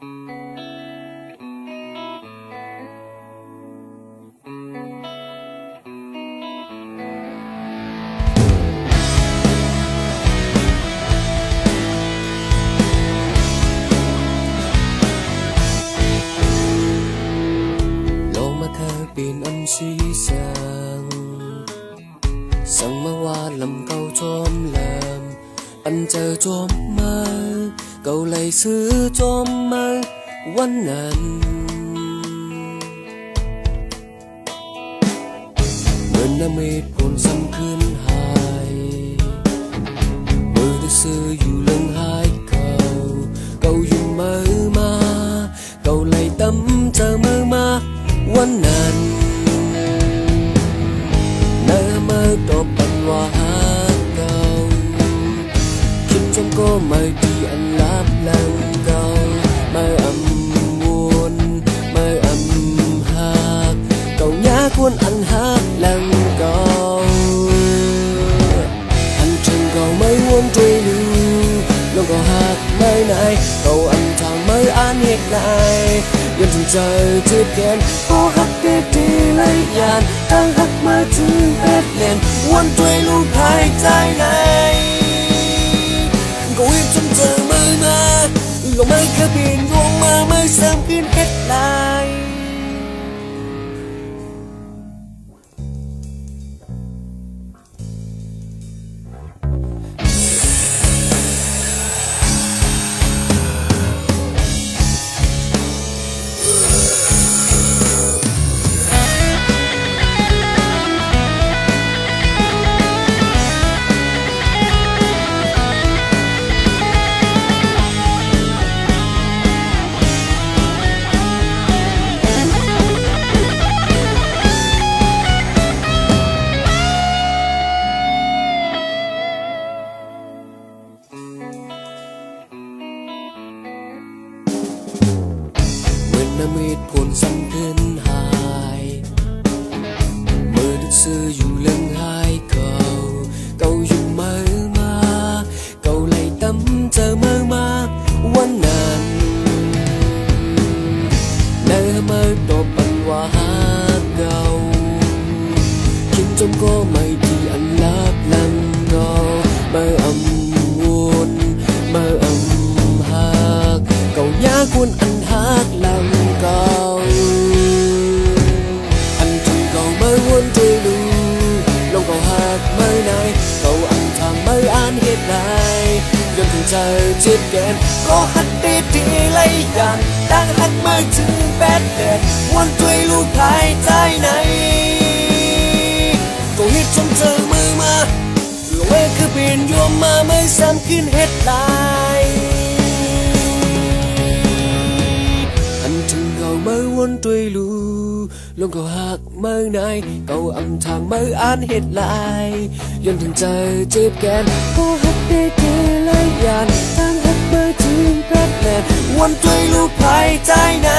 sang mơ hoa lầm câu chôm làm ăn chờ chôm mai 够装亮，摁着装乜，够历史装乜温暖。เหมือนน้ำเมฆพ่นซ้ำขึ้นหายมือที่ซื้ออยู่เรื่อง ำหักเก่า nhã ควรอันหักหลังเก่า hành trình cầu mấy muốn truy lưu luôn cầu hát mấy này cầu âm thang mấy an hiện lại yên thường trời chưa kén có hát để đi lấy nhàn đang hát mà chưa hết liền muốn truy lưu hai trái ก็วิ่งจนเจอมือมาลงมาแค่เปลี่ยนลงมาไม่ซ้ำขึ้นเฮ็ดไลน์ หาย 절집겐 고핫띠띠레이간 땅한 멀튼 뱃댄 원투이루 파이타이나이 또히좀절무마 왜그빈 요맘을 삼킨 햇라이 한층 가을 원투이루 ลงเขาหักเมื่อไหนเก่าอำทางเมื่ออ่านเห็ดลายย้นถึงใจอจีบแกนก็หักได้เกเลยยานตั้งหักเมื่อถึงแปะแมนวันด้วยลูกภายใจใน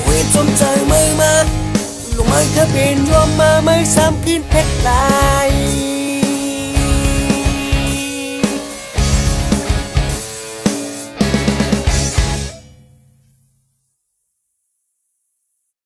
คุยจมใจเมื่อมาลงเมืองเธอเป็นรวมมาเมืองสามคืนเพชรลาย